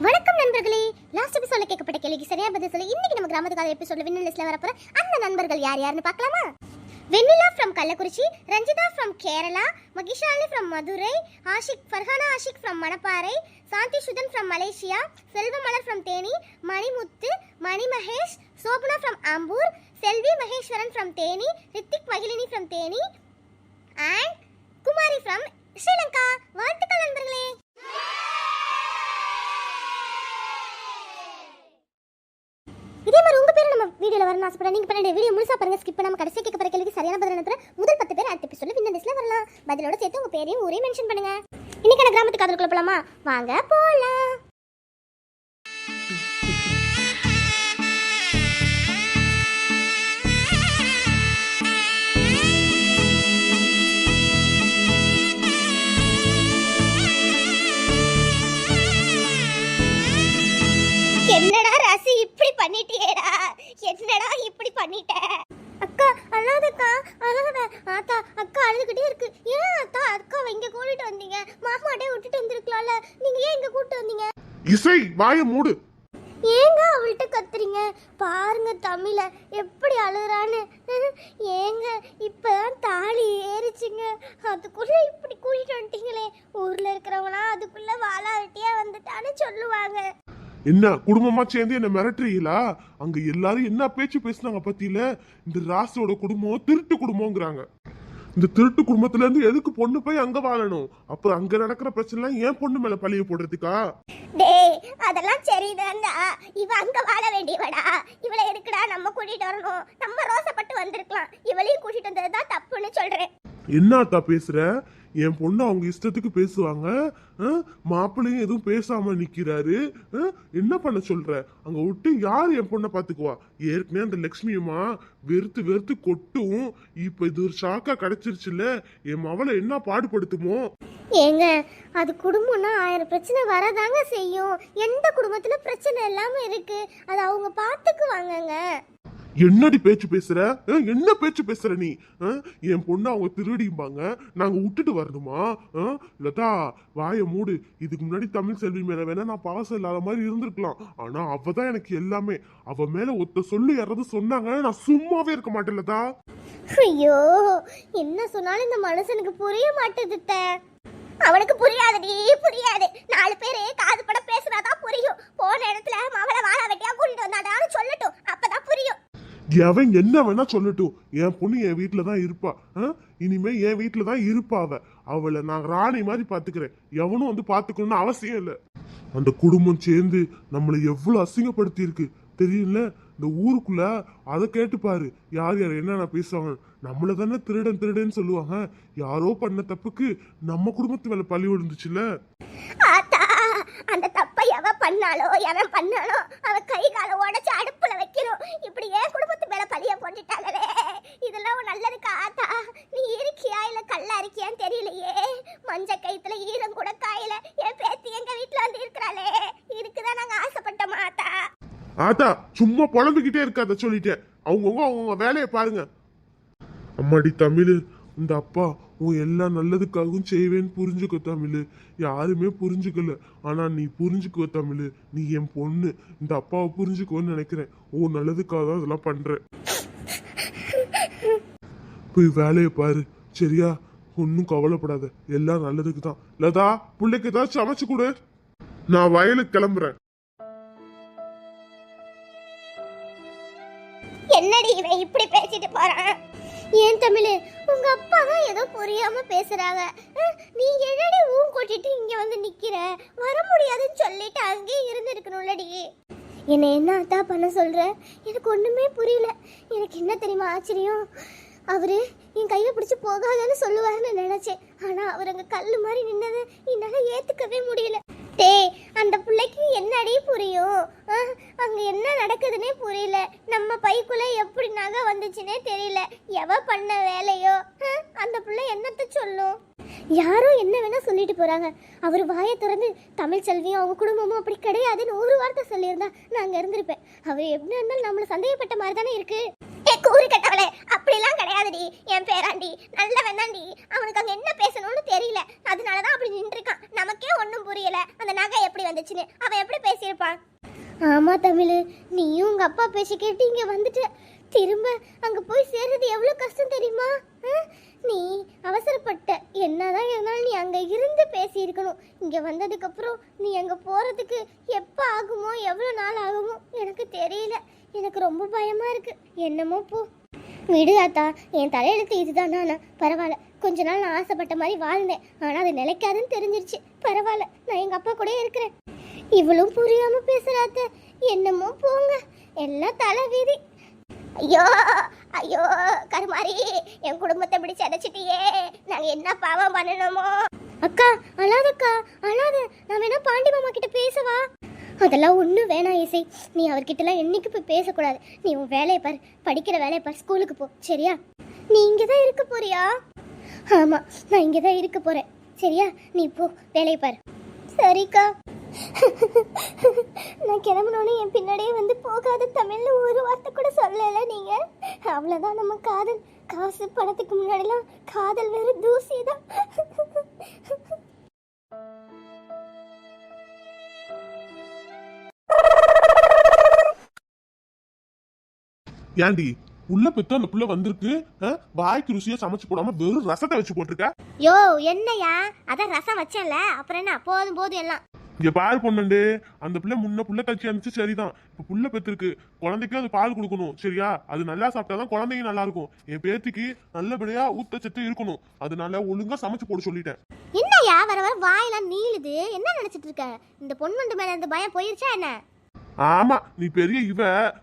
வணக்கம் நண்பர்களே. லாஸ்ட் எபிசோட்ல கேட்கப்பட்ட கேள்விக்கு சரியா பதில் சொல்லி இன்னைக்கு நம்ம கிராமத்துக்காக எபிசோட்ல வின்னர் லிஸ்ட்ல வரப்போற அந்த நண்பர்கள் யார் யாருன்னு பார்க்கலாமா? Vennila from Kallakurichi Ranjitha from Kerala Mahishali from Madurai Ashiq Farhana Ashiq from Manapparai Shanthi Suthan from Malaysia Selvamalar from Theni Manimuthu Mani Mahesh Sobana from Ambur Selvi Maheswaran from Theni Rithik Magizhini from Theni and Kumari from Sri Lanka. What நண்பர்களே இதே மாதிரி உங்க பேர் நம்ம வீடியோல வரணும் ஆசைப்படுறேன் நீங்க பண்ண வீடியோ முழுசாக பாருங்கள் ஸ்கிப் பண்ணாமல் கடைசி கேட்க போற கேள்விக்கு சரியான பதில் அனுப்புற முதல் பத்து பேர் அடுத்த எபிசோட வின்னர் லிஸ்ட்ல வரலாம். பதிலோட சேர்த்து உங்கள் பேரையும் ஊரையும் மென்ஷன் பண்ணுங்கள் இன்னைக்கான கிராமத்துக்கு அதுக்குள்ள போகலாமா வாங்க போகலாம் வாய மூடு. ஏங்க அவள்கிட்ட கத்துறீங்க? பாருங்க தமிழ எப்படி அழுகுறான்னு. ஏங்க இப்பதான் தாலி ஏறிச்சுங்க. அதுக்குள்ள இப்படி கூட்டிட்டு வந்துட்டீங்களே. ஊர்ல இருக்கிறவங்களாம் அதுக்குள்ள வாழாட்டியா வந்துட்டான்னு சொல்லுவாங்க. என்ன குடும்பமா சேர்ந்து என்ன மிரட்டுறீங்களா? அங்க எல்லாரும் என்ன பேச்சு பேசுனாங்க பத்தியில இந்த ராசியோட குடும்பம் திருட்டு குடும்பங்கிறாங்க. இந்த திருட்டு குடும்பத்துல இருந்து எதுக்கு பொண்ணு போய் அங்க வாழணும்? அப்புறம் அங்க நடக்கிற பிரச்சனை ஏன் பொண்ணு மேல பழிய போடுறதுக்கா? டேய் அதெல்லாம் சரிதான்டா. இவ அங்க வாழ வேண்டியவடா. இவளை எதுக்குடா நம்ம கூட்டிட்டு வரணும்? நம்ம ரோசப்பட்டு வந்திருக்கலாம். இவளையும் கூட்டிட்டு வந்ததுதான் தப்புன்னு சொல்றேன். என்னத்தா பேசுற? என் பொண்ணு அவங்க இஷ்டத்துக்கு பேசுவாங்க. மாப்பிள்ளையும் எதுவும் பேசாம நிக்கிறாரு. என்ன பண்ண சொல்ற? அங்க விட்டு யார் என் பொண்ணை பாத்துக்குவா ஏற்கனவே அந்த லக்ஷ்மியம்மா வெறுத்து வெறுத்து கொட்டும். இப்ப இது ஒரு ஷாக்கா கிடைச்சிருச்சுல என் மவளை என்ன பாடுபடுத்துமோ? ஏங்க அது குடும்பம்னா ஆயிரம் பிரச்சனை வரதாங்க செய்யும். எந்த குடும்பத்துல பிரச்சனை இல்லாம இருக்கு? அது அவங்க பாத்துக்குவாங்கங்க என்னடி பேச்சு பேசுற? ஆ? என்ன பேச்சு பேசுற நீ? ஆ? என் பொண்ணு அவங்க திருடிம்பாங்க நாங்க விட்டுட்டு வரணுமா? ஆ? லதா வாய மூடு. இதுக்கு முன்னாடி தமிழ் செல்வி மேல வேணா நான் பாசம் இல்லாத மாதிரி இருந்திருக்கலாம். ஆனா அவ தான் எனக்கு எல்லாமே. அவ மேல ஒத்த சொல்லு யாராவது சொன்னாங்கன்னா நான் சும்மாவே இருக்க மாட்டேன் லதா. ஐயோ என்ன சொன்னாலும் இந்த மனுஷனுக்கு புரிய மாட்டேதுட்ட. அவனுக்கு புரியாதுடி புரியாது. நாலு பேரு காது பட பேசுனாதான் புரியும். போன இடத்துல மவளை வாழ வெட்டியா கூட்டிட்டு வந்தாடான்னு சொல்லட்டும். அப்பதான் புரியும். அவன் என்ன வேணா சொல்லட்டும். என் பொண்ணு என் வீட்டில் தான் இருப்பா. ஆ? இனிமே என் வீட்டில் தான் இருப்பா அவ. அவளை நான் ராணி மாதிரி பார்த்துக்கிறேன். எவனும் வந்து பார்த்துக்கணும்னு அவசியம் இல்லை. அந்த குடும்பம் சேர்ந்து நம்மளை எவ்வளோ அசிங்கப்படுத்தி இருக்கு தெரியல இந்த ஊருக்குள்ள அதை கேட்டுப்பாரு யார் யார் என்னென்ன பேசுவாங்க. நம்மளை தானே திருடன் திருடன்னு சொல்லுவாங்க. யாரோ பண்ண தப்புக்கு நம்ம குடும்பத்து மேல பழி விழுந்துச்சுல்ல ஆத்தா அந்த தப்பை எவ பண்ணாலோ எவன் பண்ணாலோ அவன் கை காலை உடச்சி அடுப்புல வைக்கணும். இப்படி ஏன் குடும்பத்து மேல பழிய போட்டுட்டாங்களே இதெல்லாம் ஒரு நல்லதுக்கா ஆத்தா? நீ இருக்கியா இல்ல கல்லா இருக்கியான்னு தெரியலையே. மஞ்ச கைத்துல ஈரம் கூட காயில. என் பேத்தி எங்க வீட்டுல வந்து இருக்கிறாளே. இதுக்குதான் நாங்க ஆசைப்பட்டோம் ஆத்தா? ஆத்தா சும்மா புலம்பிக்கிட்டே இருக்காத சொல்லிட்டேன். அவங்கவுங்க அவங்கவுங்க வேலையை பாருங்க. அம்மாடி தமிழ் இந்த அப்பா உன் எல்லா நல்லதுக்காகவும் செய்வேன்னு புரிஞ்சுக்கோ தமிழ். யாருமே புரிஞ்சுக்கல. ஆனால் நீ புரிஞ்சுக்கோ தமிழ். நீ என் பொண்ணு. இந்த அப்பாவை புரிஞ்சுக்கோன்னு நினைக்கிறேன். உன் நல்லதுக்காக தான் இதெல்லாம் பண்ணுறேன் போய் வேலையை பாரு. சரியா? ஒன்றும் கவலைப்படாத. எல்லாம் நல்லதுக்கு தான். லதா பிள்ளைக்கு ஏதாச்சும் சமைச்சு கொடு. நான் வயலுக்கு கிளம்புறேன். என்னடி இவன் இப்படி பேசிட்டு போறான்? ஏன் தமிழ்? உங்க அப்பா தான் ஏதோ புரியாம பேசுறாங்க. நீ என்னடி ஊன் கொட்டிட்டு இங்க வந்து நிக்கிற? வர முடியாதுன்னு சொல்லிட்டு அங்கேயே இருந்திருக்கணும்லடி. என்னை என்ன என்ன பண்ண சொல்ற? எனக்கு ஒண்ணுமே புரியல. எனக்கு என்ன தெரியுமா ஆச்சரியம்? அவரு என் கையை பிடிச்சி போகாதன்னு சொல்லுவாருன்னு நினைச்சேன். ஆனா அவர் அங்க கல் மாதிரி நின்னதை என்னால ஏத்துக்கவே முடியல. டேய் அந்த பிள்ளைக்கு என்னடி புரியும் ஆ, அங்க என்ன நடக்குதுன்னே புரியல நம்ம பைக்குள்ள எப்படி நகை வந்துச்சுன்னே தெரியல எவ பண்ண வேலையோ ஆ, அந்த பிள்ளை என்னத்த சொல்லும் யாரோ என்ன வேணா சொல்லிட்டு போறாங்க அவர் வாயை திறந்து தமிழ் செல்வியும் அவங்க குடும்பமும் அப்படி கிடையாதுன்னு ஒரு வார்த்தை சொல்லியிருந்தா நான் அங்கே இருந்திருப்பேன். அவர் எப்படி இருந்தாலும் நம்மளை சந்தேகப்பட்ட மாதிரி தானே இருக்கு. ஏ கூறு கட்டவளே அப்படிலாம் கிடையாதுடி. என் பேராண்டி நல்லவன் வேண்டாண்டி அவனுக்கு அங்கே என்ன பேசணும்னு தெரியல. அதனாலதான் அப்படி நின்றுருக்கான். நமக்கே ஒன்றும் புரியல. அந்த நகை எப்படி வந்துச்சுன்னு. அவன் எப்படி பேசியிருப்பான்? ஆமா தமிழ் நீயும் உங்க அப்பா பேசி கேட்டு இங்க வந்துட்ட. திரும்ப அங்க போய் சேர்றது எவ்வளவு கஷ்டம் தெரியுமா? நீ அவசரப்பட்ட. என்னதான் இருந்தாலும் நீ அங்கே இருந்து பேசியிருக்கணும். இங்கே வந்ததுக்கப்புறம் நீ அங்கே போகிறதுக்கு எப்போ ஆகுமோ எவ்வளோ நாள் ஆகுமோ எனக்கு தெரியல. எனக்கு ரொம்ப பயமாக இருக்குது என்னமோ போ. விடு ஆத்தா என் தலையெழுத்து இதுதான் நானா. பரவாயில்ல கொஞ்ச நாள் நான் ஆசைப்பட்ட மாதிரி வாழ்ந்தேன். ஆனால் அது நிலைக்காதுன்னு தெரிஞ்சிருச்சு. பரவாயில்ல நான் எங்கள் அப்பா கூட இருக்கிறேன். இவளும் புரியாமல் பேசுகிறாத்த என்னமோ போங்க. எல்லாம் தலை வீதி. ஐயோ ஐயோ கருமாரி என் குடும்பத்தை இப்படி அடைச்சிட்டியே நாங்க என்ன பாவம் பண்ணணுமோ? அக்கா அழாதக்கா அழாத. நான் வேணா பாண்டி மாமா கிட்ட பேசவா? அதெல்லாம் ஒன்றும் வேணாம் இசை. நீ அவர்கிட்டலாம் என்னைக்கு போய் பேசக்கூடாது. நீ உன் வேலையை பார் படிக்கிற வேலையை பார் ஸ்கூலுக்கு போ சரியா? நீ இங்கே தான் இருக்க போறியா? ஆமாம் நான் இங்கே தான் இருக்க போகிறேன் சரியா? நீ போ வேலையை பார். சரிக்கா. நான் கிளம்புனோடனே என் பின்னாடியே வந்து போகாத தமிழ்ல ஒரு வார்த்தை கூட சொல்லல நீங்க. அவ்வளவுதான் நம்ம காதல். காசு பணத்துக்கு முன்னாடிலாம் காதல் வேற தூசி தான் ஏண்டி உள்ள பெத்த அந்த புள்ள வந்திருக்கு? வாய்க்கு ருசியா சமைச்சு போடாம வெறும் ரசத்தை வச்சு போட்டிருக்க? யோ என்னையா அதான் ரசம் வச்சேன்ல. அப்புறம் என்ன? போதும் போதும் எல்லாம். இங்க பால் பொண்ணுண்டு. அந்த பிள்ளை முன்ன புள்ள கட்சி இருந்துச்சு சரிதான். இப்ப புள்ள பெத்திருக்கு. குழந்தைக்கு அது பால் கொடுக்கணும். சரியா? அது நல்லா சாப்பிட்டாதான் குழந்தைங்க நல்லா இருக்கும் என் பேத்திக்கு நல்லபடியா ஊட்டச்சத்து இருக்கணும். அதனால ஒழுங்கா சமைச்சு போட சொல்லிட்டேன். என்னையா வர வர வாயெல்லாம் நீளுது. என்ன நினைச்சிட்டு இருக்க? இந்த பொண்ணுண்டு மேல இந்த பயம் போயிருச்சா என்ன? ஆமா நீ பெரிய இவ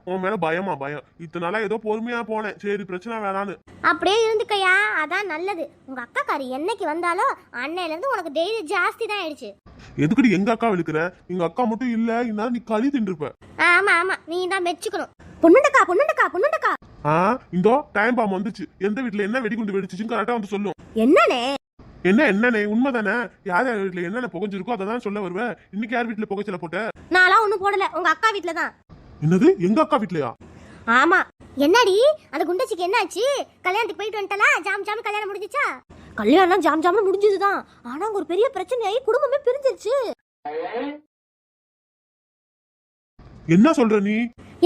உன் மேல பயமா பயம். இத்தனை நாளா ஏதோ பொறுமையா போனேன். சரி பிரச்சனை வேணான்னு. அப்படியே இருந்துக்கயா அதான் நல்லது. உங்க அக்காக்காரி என்னைக்கு வந்தாலும் அன்னையில இருந்து உனக்கு டெய்லி ஜாஸ்தி தான் ஆயிடுச்சு. எதுக்கடி எங்க அக்கா இழுக்கிற எங்க அக்கா மட்டும் இல்ல இந்நேரம் நீ களி தின்றுப்ப. ஆமா ஆமா. நீ தான் மெச்சுக்கணும். பொண்ணுண்டக்கா பொண்ணுண்டக்கா பொண்ணுண்டக்கா. ஆ இந்தோ டைம் பாம் வந்துச்சு. எந்த வீட்ல என்ன வெடிகுண்டு வெடிச்சுன்னு கரெக்டா வந்து சொல்லும் என்னனே என்ன என்னண்ணே? உண்மைதானே? யார் யார் வீட்ல என்னென்ன புகைஞ்சிருக்கோ அதை தான் சொல்ல வருவேன் இன்னைக்கு யார் வீட்ல புகைச்சல போட்ட? நான்லாம் ஒண்ணும் போடல. உங்க அக்கா வீட்ல தான். என்னது? எங்க அக்கா வீட்லயா? ஆமா. என்னடி? அந்த குண்டச்சிக்கு என்னாச்சு? கல்யாணத்துக்கு போயிட்டு வந்துட்டலா? ஜாம் ஜாம் கல்யாணம் முடிஞ்சிச்சா? கல்யாணம் ஜாம் ஜாம்னு முடிஞ்சதுதான். ஆனா அங்க ஒரு பெரிய பிரச்சனையாயி குடும்பமே பிரிஞ்சிருச்சு. என்ன சொல்ற நீ?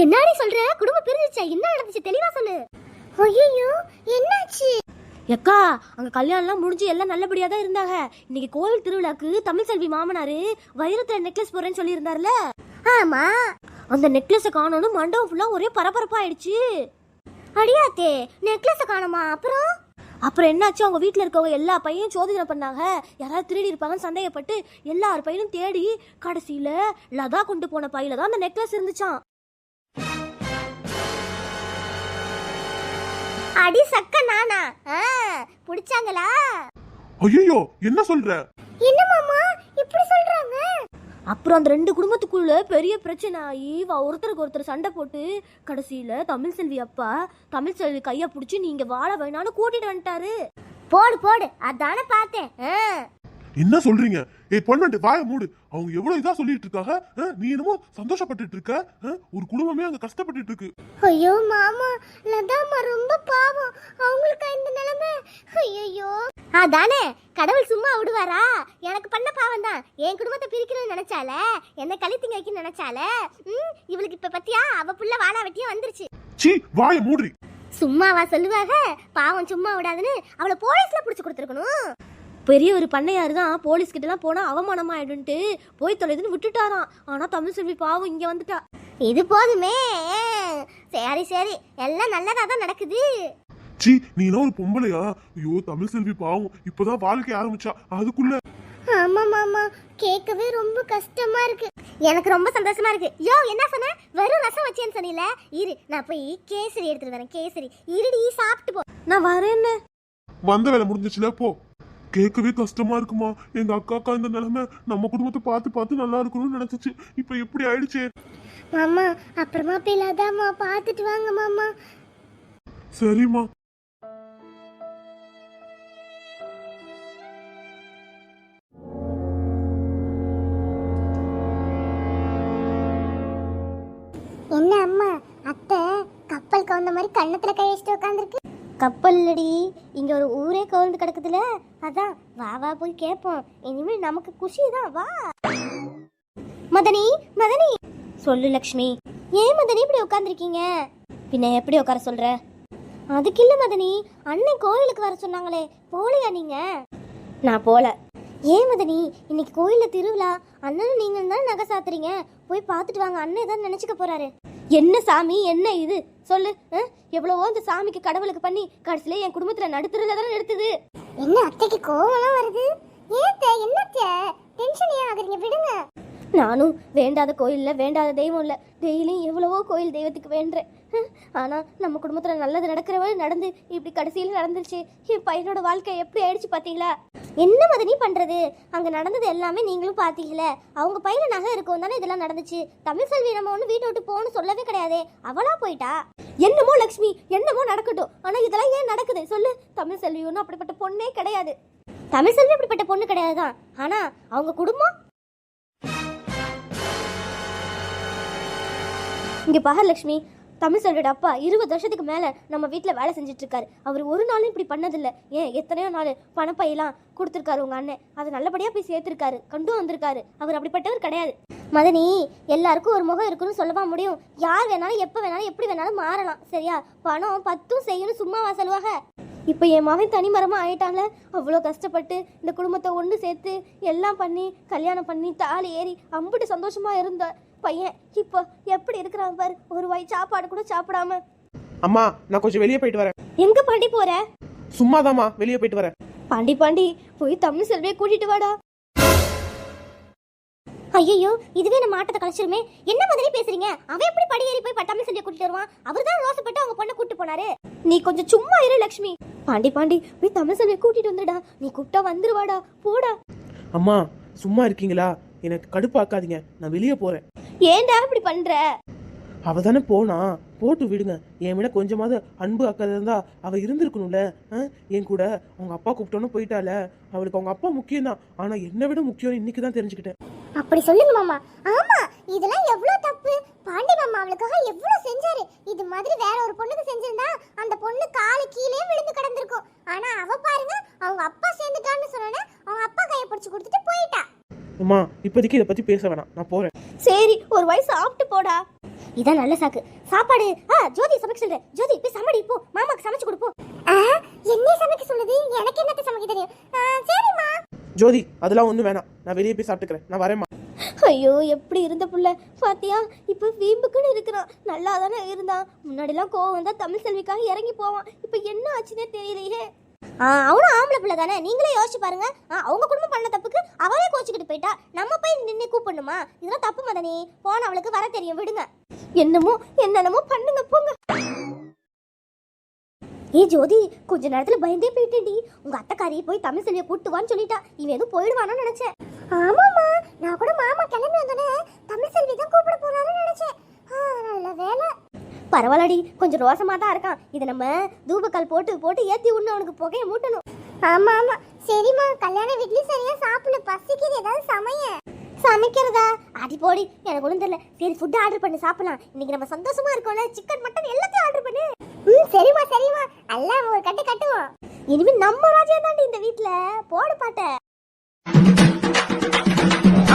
என்னடி சொல்ற? குடும்பம் பிரிஞ்சிச்சா என்ன நடந்துச்சு? தெளிவா சொல்லு. ஐயோ என்னாச்சு? எக்கா அங்க கல்யாணம்லாம் முடிஞ்சு எல்லாம் நல்லபடியா தான் இருந்தாங்க. இன்னைக்கு கோவில் திருவிழாக்கு தமிழ் செல்வி மாமனாரு வைரத்துல நெக்லஸ் போறேன்னு சொல்லியிருந்தாருல. ஆமா. அந்த நெக்லஸ காணோன்னு மண்டபம் ஃபுல்லா ஒரே பரபரப்பா ஆயிடுச்சு அடியாத்தே நெக்லஸ காணோமா? அப்புறம்? அப்புறம் என்னாச்சு? அவங்க வீட்டில் இருக்கவங்க எல்லா பையனும் சோதனை பண்ணாங்க. யாராவது திருடி இருப்பாங்கன்னு சந்தேகப்பட்டு எல்லார் பையனும் தேடி கடைசியில லதா கொண்டு போன பையில தான் அந்த நெக்லஸ் இருந்துச்சாம். அடி சக்க நானா? புடிச்சாங்களா? ஐயோ என்ன சொல்ற? என்ன மாமா? இப்படி சொல்றாங்க? அப்புறம் அந்த ரெண்டு குடும்பத்துக்குள்ளே பெரிய பிரச்சனை ஆகி ஒருத்தருக்கு ஒருத்தர் சண்டை போட்டு கடைசியில் தமிழ் செல்வி அப்பா தமிழ் செல்வி கையை பிடிச்சி நீங்க வாழ வேணான்னு கூட்டிகிட்டு வந்துட்டாரு. போடு போடு. அதானே பார்த்தேன். என்ன சொல்றீங்க? ஏய் பொண்ணு வாய மூடு. அவங்க எவ்வளவு இதா சொல்லிட்டு இருக்காங்க? நீ என்னமோ சந்தோஷப்பட்டுட்டு இருக்க? ஒரு குடும்பமே அங்க கஷ்டப்பட்டுட்டு இருக்கு. ஐயோ மாமா லதாமா ரொம்ப பாவம். அவங்களுக்கு இந்த நிலைமை. ஐயோ அதானே கடவுள் சும்மா விடுவாரா? எனக்கு பண்ண பாவம் தான் என் குடும்பத்தை பிரிக்கணும்னு நினைச்சால? என்ன கழித்து வைக்கணும்னு நினைச்சால? ம், இவளுக்கு இப்ப பத்தியா அவ புள்ள வாழா வெட்டியா வந்துருச்சு. சீ வாய மூடுறி சும்மாவா சொல்லுவாங்க பாவம் சும்மா விடாதுன்னு அவளை போலீஸ்ல புடிச்சு கொடுத்துருக்கணும். பெரிய ஒரு பண்ணையாரு தான் போலீஸ் கிட்டலாம் போனா அவமானமா ஆயிடுன்ட்டு போய் தொலைதுன்னு விட்டுட்டாராம். ஆனா தமிழ் செல்வி பாவம் இங்க வந்துட்டா. இது போதுமே. சரி சரி. எல்லாம் நல்லதா தான் நடக்குது. சீ நீ என்ன ஒரு பொம்பளையா? ஐயோ தமிழ் செல்வி பாவம். இப்பதான் வாழ்க்கை ஆரம்பிச்சா. அதுக்குள்ள. ஆமா மாமா. கேட்கவே ரொம்ப கஷ்டமா இருக்கு. எனக்கு ரொம்ப சந்தோஷமா இருக்கு. யோ என்ன சொன்ன? வெறும் ரசம் வச்சேன்னு சொன்னீல. இரு நான் போய் கேசரி எடுத்துட்டு வரேன். கேசரி. இருடி சாப்பிட்டு போ. நான் வரேன்னு. வந்த வேலை முடிஞ்சிச்சுல போ. கேட்கவே கஷ்டமா இருக்குமா? எங்க அக்கா அக்கா இந்த நிலைமை நம்ம குடும்பத்தை பார்த்து பார்த்து நல்லா இருக்கணும்னு நினைச்சிச்சு. இப்ப எப்படி ஆயிடுச்சே? மாமா அப்புறமா போய் லதாமா பார்த்துட்டு வாங்க மாமா. சரிம்மா. என்ன அம்மா அத்தை கப்பல் கவுந்த மாதிரி கண்ணத்துல கை வச்சுட்டு உட்காந்துருக்கு? கப்பல்லடி. இங்கே ஒரு ஊரே கவுந்து கிடக்குதுல. அதான் வா வா போய் கேட்போம் இனிமேல் நமக்கு குஷி தான் வா. மதனி மதனி. சொல்லு லக்ஷ்மி. ஏன் மதனி இப்படி உட்காந்துருக்கீங்க பின்ன எப்படி உட்கார சொல்ற? அதுக்கு இல்லை மதனி. அண்ணன் கோவிலுக்கு வர சொன்னாங்களே. போலையா நீங்க? நான் போல. ஏன் மதனி? இன்னைக்கு கோயிலில் திருவிழா. அண்ணனும் நீங்கள் தான் நகை சாத்துறீங்க? போய் பார்த்துட்டு வாங்க. அண்ணன் ஏதாவது நினச்சிக்க போறாரு. என்ன சாமி என்ன இது? சொல்லு? எவ்வளவோ இந்த சாமிக்கு கடவுளுக்கு பண்ணி கடைசியில என் குடும்பத்துல நடுத்தருல தானே எடுத்தது. என்ன அத்தைக்கு கோவம்லாம் வருது? ஏத்த என்னத்த? டென்ஷன் ஏன் ஆகுறீங்க? விடுங்க. நானும் வேண்டாத கோயில்ல வேண்டாத தெய்வம் இல்ல. டெய்லியும் எவ்வளவோ கோயில் தெய்வத்துக்கு வேண்டுறேன் ஆனால் நம்ம குடும்பத்தில் நல்லது நடக்கிற மாதிரி நடந்து இப்படி கடைசியில் நடந்துருச்சு. என் பையனோட வாழ்க்கை எப்படி ஆயிடுச்சு பார்த்தீங்களா என்ன மதனி பண்ணுறது அங்கே நடந்தது எல்லாமே நீங்களும் பார்த்தீங்களே அவங்க பையில நகை இருக்கும் தானே இதெல்லாம் நடந்துச்சு. தமிழ் செல்வி நம்ம ஒன்று வீட்டை விட்டு போகணும்னு சொல்லவே கிடையாதே. அவளா போயிட்டா? என்னமோ லக்ஷ்மி என்னமோ நடக்கட்டும். ஆனால் இதெல்லாம் ஏன் நடக்குது? சொல்லு. தமிழ் செல்வி ஒன்றும் அப்படிப்பட்ட பொண்ணே கிடையாது. தமிழ் செல்வி அப்படிப்பட்ட பொண்ணு கிடையாது தான் ஆனால் அவங்க குடும்பம்? இங்கே பாரு தமிழ் செல்வியோட அப்பா இருபது வருஷத்துக்கு மேலே நம்ம வீட்டில் வேலை செஞ்சிட்ருக்காரு. அவர் ஒரு நாளும் இப்படி பண்ணதில்லை. ஏன் எத்தனையோ நாள் பணப்பையெல்லாம் கொடுத்துருக்காரு உங்கள் அண்ணன். அதை நல்லபடியாக போய் சேர்த்துருக்காரு கண்டும் வந்திருக்காரு. அவர் அப்படிப்பட்டவர் கிடையாது. மதனி எல்லாருக்கும் ஒரு முகம் இருக்குன்னு சொல்லவா முடியும்? யார் வேணாலும் எப்போ வேணாலும் எப்படி வேணாலும் மாறலாம் சரியா? பணம் பத்தும் செய்யணும் சும்மாவா சொல்லுவாங்க. இப்போ என் மகன் தனிமரமாக ஆயிட்டான்ல அவ்வளோ கஷ்டப்பட்டு இந்த குடும்பத்தை ஒன்று சேர்த்து எல்லாம் பண்ணி கல்யாணம் பண்ணி தாலி ஏறி அம்புட்டு சந்தோஷமாக இருந்த பையன். இப்போ எப்படி இருக்கிறான் பாரு. ஒரு வாய் சாப்பாடு கூட சாப்பிடாம. அம்மா நான் கொஞ்சம் வெளியே போயிட்டு வரேன். எங்க பாண்டி போற? சும்மாதாம்மா வெளியே போயிட்டு வரேன். பாண்டி பாண்டி போய் தமிழ் செல்வியை கூட்டிட்டு வாடா. ஐயோ இதுவே நம்ம ஆட்டத்தை கலைச்சிருமே. என்ன மாதிரி பேசுறீங்க? அவன் எப்படி படி ஏறி போய் தமிழ் செல்வியை கூட்டிட்டு வருவான்? அவர் தான் ரோசப்பட்டு அவங்க பொண்ணை கூட்டிட்டு போனாரு. நீ கொஞ்சம் சும்மா இரு லக்ஷ்மி. பாண்டி பாண்டி போய் தமிழ் செல்வியை கூட்டிட்டு வந்துடா நீ கூப்பிட்டா வந்துருவாடா. போடா. அம்மா சும்மா இருக்கீங்களா? எனக்கு கடுப்பாக்காதீங்க. நான் வெளியே போறேன். ஏன்டா இப்படி பண்ற? அவ தானே போனா. போட்டு விடுங்க. என் விட கொஞ்சமாவது அன்பு அக்கறை இருந்தா அவ இருந்திருக்கணும்ல? என் கூட அவங்க அப்பா கூப்பிட்டோன்னு போயிட்டால. அவளுக்கு அவங்க அப்பா முக்கியம் தான் ஆனா என்னை விட முக்கியம் இன்னைக்கு தான் தெரிஞ்சுக்கிட்டேன். அப்படி சொல்லுங்க மாமா. ஆமா இதெல்லாம் எவ்வளவு தப்பு? பாண்டி மாமா அவளுக்காக எவ்வளவு செஞ்சாரு? இது மாதிரி வேற ஒரு பொண்ணுக்கு செஞ்சிருந்தா அந்த பொண்ணு காலு கீழே விழுந்து கிடந்திருக்கும். ஆனா அவ பாருங்க அவங்க அப்பா சேர்ந்துட்டான்னு சொன்னோன்னே அவங்க அப்பா கையை பிடிச்சு கொடுத்துட்டு போயிட்டா. அம்மா இப்போதைக்கு இதை பத்தி பேச வேணாம். நான் போறேன். சரி ஒரு வாய் சாப்பிட்டு போடா. இதான் நல்ல சாக்கு. சாப்பாடு ஆ ஜோதி சமைக்க சொல்றேன். ஜோதி போய் சமைடி போ. மாமாக்கு சமைச்சு கொடுப்போம் என்ன சமைக்க சொல்லுது? எனக்கு என்னத்த சமைக்க தெரியும்? சரிம்மா. ஜோதி அதெல்லாம் ஒன்றும் வேணாம். நான் வெளியே போய் சாப்பிட்டுக்கிறேன். நான் வரேம்மா. ஐயோ எப்படி இருந்த புள்ள? பாத்தியா இப்போ வீம்புக்குன்னு இருக்கிறான். நல்லா தானே இருந்தான். முன்னாடிலாம் கோவம் வந்தா தமிழ் செல்விக்காக இறங்கி போவான். இப்போ என்ன ஆச்சுன்னே தெரியலையே. அவனும் ஆம்பளை பிள்ளை தானே? நீங்களே யோசிச்சு பாருங்க. ஆ, அவங்க குடும்பம் பண்ண தப்புக்கு அவளே கோச்சிக்கிட்டு போயிட்டா. நம்ம போய் நின்று கூப்பிடணுமா? இதெல்லாம் தப்பு மதனி. போன அவளுக்கு வர தெரியும். விடுங்க. என்னமோ என்னென்னமோ பண்ணுங்க போங்க. ஏ ஜோதி கொஞ்ச நேரத்துல பயந்தே போயிட்டேன்டி. உங்க அத்தைக்காரி போய் தமிழ் செல்வியை கூட்டுவான்னு சொல்லிட்டா. இவன் எதுவும் போயிடுவானு நினைச்சேன். ஆமாமா நான் கூட மாமா கிளம்பி வந்தோடனே தமிழ் செல்வி தான் கூப்பிட போறாருன்னு நினைச்சேன். நல்ல வேலை. பரவாயில்லடி கொஞ்சம் ரோசமா தான் இருக்கான். இதை நம்ம தூபக்கால் போட்டு போட்டு ஏத்தி விடணும் அவனுக்கு புகையை மூட்டணும். ஆமா ஆமா. சரிம்மா கல்யாண வீட்லயும் சரியா சாப்பிடல பசிக்குது ஏதாவது சமைய சமைக்கிறதா? அடி போடி எனக்கு ஒன்றும் தெரியல. சரி ஃபுட் ஆர்டர் பண்ணி சாப்பிடலாம். இன்னைக்கு நம்ம சந்தோஷமா இருக்கோம்ல. சிக்கன் மட்டன் எல்லாத்தையும் ஆர்டர் பண்ணு. ம் சரிம்மா சரிம்மா. எல்லாம் ஒரு கட்டு கட்டுவோம். இனிமே நம்ம ராஜா தாண்டி இந்த வீட்ல. போடு பாட்ட.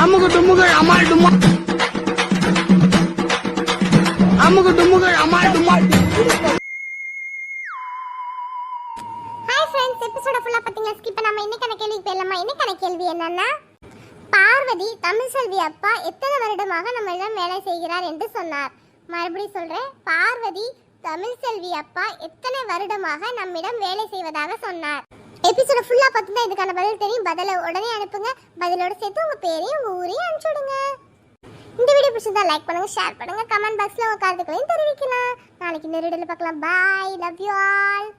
அமுகு டுமுகள் அமால் டுமா அமுகு டுமுகள் அமால் டுமால். ஹாய் ஃப்ரெண்ட்ஸ் எபிசோட ஃபுல்லா பாத்தீங்களா? ஸ்கிப் பண்ணாம இன்னைக்கான கேள்வி போயிடலாமா? இன்னைக்கான கேள்வி என்னன்னா பார்வதி தமிழ் செல்வி அப்பா எத்தனை வருடமாக நம்மளிடம் வேலை செய்கிறார் என்று சொன்னார். மறுபடியும் சொல்றேன் பார்வதி தமிழ் செல்வி அப்பா எத்தனை வருடமாக நம்மிடம் வேலை செய்வதாக சொன்னார். எபிசோட ஃபுல்லா பார்த்துதான் இதுக்கான பதில் தெரியும். பதில உடனே அனுப்புங்க. பதிலோட சேர்த்து உங்க பேரையும் உங்க ஊரையும் அனுப்பிச்சுடுங்க. இந்த வீடியோ பிடிச்சிருந்தா லைக் பண்ணுங்க ஷேர் பண்ணுங்க கமெண்ட் பாக்ஸ்ல உங்க கருத்துக்களையும் தெரிவிக்கலாம். நாளைக்கு இந்த வீடியோல பார்க்கலாம். Bye love you all